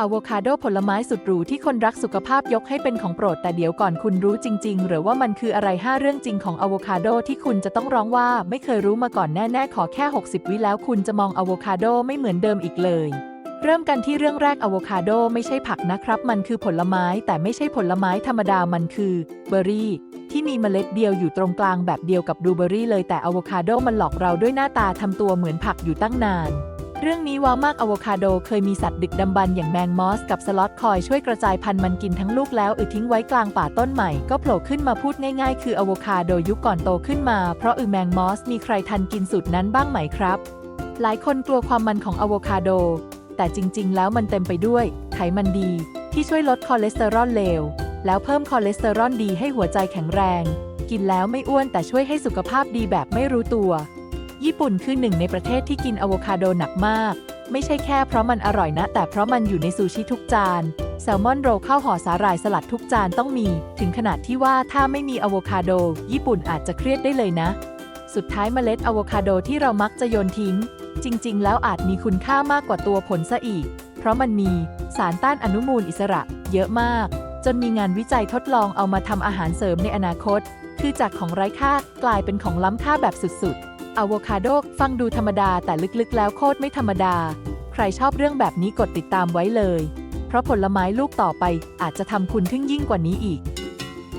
อะโวคาโดผลไม้สุดหรูที่คนรักสุขภาพยกให้เป็นของโปรด แต่เดี๋ยวก่อนคุณรู้จริง ๆ หรือว่ามันคืออะไร 5 เรื่องจริงของอะโวคาโดที่คุณจะต้องร้องว่าไม่เคยรู้มาก่อนแน่ ๆ ขอแค่ 60 วิแล้วคุณจะมองอะโวคาโดไม่เหมือนเดิมอีกเลย เริ่มกันที่เรื่องแรกอะโวคาโดไม่ใช่ผักนะครับ มันคือผลไม้แต่ไม่ใช่ผลไม้ธรรมดามันคือเบอร์รี่ที่มีเมล็ดเดียวอยู่ตรงกลางแบบเดียวกับบลูเบอร์รี่เลยแต่อะโวคาโดมันหลอกเราด้วยหน้าตาทำตัวเหมือนผักอยู่ตั้งนาน เรื่องนี้ว้าวมากอะโวคาโดเคยมีสัตว์ดึกดำบรรพ์อย่างแมงมอสกับสล็อตคอยช่วยกระจายพันธุ์มันกินทั้งลูกแล้วอึทิ้งไว้กลางป่าต้นใหม่ก็โผล่ขึ้นมาพูดง่ายๆ คืออะโวคาโดยุคก่อนโตขึ้นมา เพราะอึแมงมอสมีใครทันกินสูตรนั้นบ้างไหมครับ หลายคนกลัวความมันของอะโวคาโด แต่จริงๆ แล้วมันเต็มไปด้วย ไขมันดี ที่ช่วยลดคอเลสเตอรอลเลวแล้วเพิ่มคอเลสเตอรอลดีให้หัวใจแข็งแรง กินแล้วไม่อ้วนแต่ช่วยให้สุขภาพดีแบบไม่รู้ตัว ญี่ปุ่นคือหนึ่งในประเทศที่กินอะโวคาโดหนักมาก ไม่ใช่แค่เพราะมันอร่อยนะ แต่เพราะมันอยู่ในซูชิทุกจาน แซลมอนโรลข้าวห่อสาหร่ายสลัดทุกจานต้องมี ถึงขนาดที่ว่าถ้าไม่มีอะโวคาโด ญี่ปุ่นอาจจะเครียดได้เลยนะ สุดท้ายเมล็ดอะโวคาโดที่เรามักจะโยนทิ้ง จริง ๆ แล้วอาจมีคุณค่ามากกว่าตัวผลซะอีก เพราะมันมีสารต้านอนุมูลอิสระ เยอะมาก จนมีงานวิจัยทดลองเอามาทำอาหารเสริมในอนาคต คือจากของไร้ค่ากลายเป็นของล้ำค่าแบบสุดๆอะโวคาโดฟังดูธรรมดาแต่ลึกๆ แล้วโคตรไม่ธรรมดา ใครชอบเรื่องแบบนี้กดติดตามไว้เลย เพราะผลไม้ลูกต่อไปอาจจะทำคุณทึ่งยิ่งกว่านี้อีก